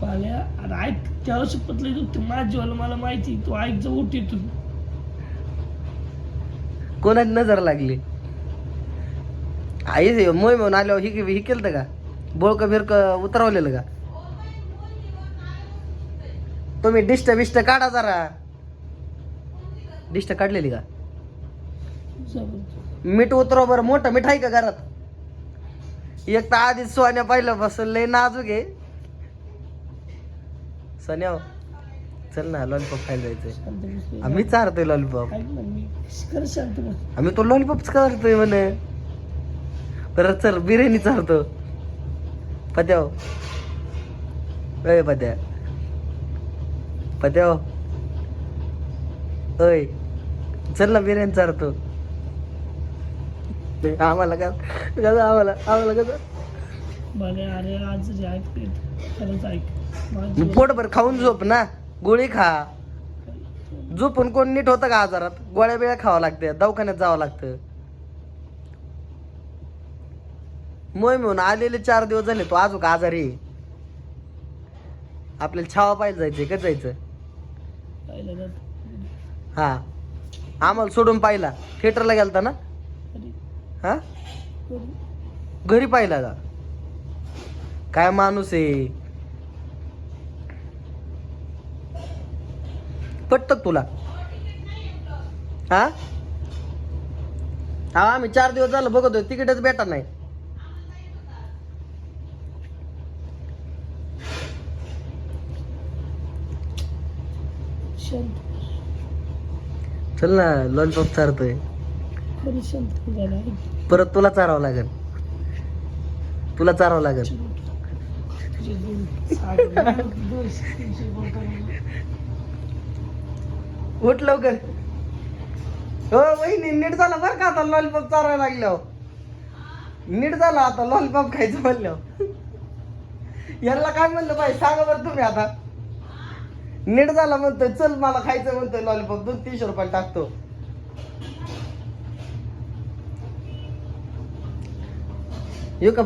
पाल्या अरे ऐक शपथ माझीवाला मला माहिती तू ऐक जा उठ इथून. कोणाची नजर लागली? आई ते मोय म्हणून आल्यावर ही ही केलं का? बोळक बिरक उतरवलेलं का? तुम्ही डिस्ट बिस्ट काढा जरा. डिस्ट काढलेली का. मीठ उतरव बरं. मोठं मीठ आहे का घरात? एक तर आधीच सोन्या पाहिलं बस लय नाजूक आहे. सोन्या चल ना लॉलीपॉप खायला जायचंय. आम्ही चारतोय लॉलीपॉप आम्ही तो लॉलीपॉप करतोय म्हणे. परत चल बिर्याणी चालतो पत्याव अय पत्या पत्याव अय चल ना बिर्याणी चालतो आम्हाला का आम्हाला आम्हाला कसं मला अरे आज जे ऐक ते खरंच ऐक. मग माझी पोटभर खाऊन झोप ना. गोळी खा. झोपून कोण नीट होतं का आजारात? गोळ्या बिळ्या खावं लागते. दवाखान्यात जावं लागतं. मोय म्हणून आलेले चार दिवस झाले तो आजूक आजारी आहे. आपल्याला छावा पाहिजे जायचंय जायचं? पाहिलं जात. हा. आम्हाला सोडून पाहिला. थिएटरला गेलता ना? हा. घरी पाहिला का? काय माणूस आहे? पटत तुला? हा? हा आम्ही चार दिवस झालं बघतोय तिकीटच भेटा नाही. चल ना लॉलीपॉप चारतोय. परत तुला चारावं लागेल. तुला चारावं लागेल. उठ लवकर. हो वहिनी नीट झाला बरं का आता लॉलीपॉप चारायला लागल्यावर हो. नीट झाला आता लॉलीपॉप खायचं म्हणल्यावर याला काय म्हणलं पाहिजे सांगा बरं तुम्ही आता. नीट झाला म्हणतोय चल मला खायचं म्हणतोय लॉलीपॉप दोन तीनशे रुपयाला टाकतो. येऊ का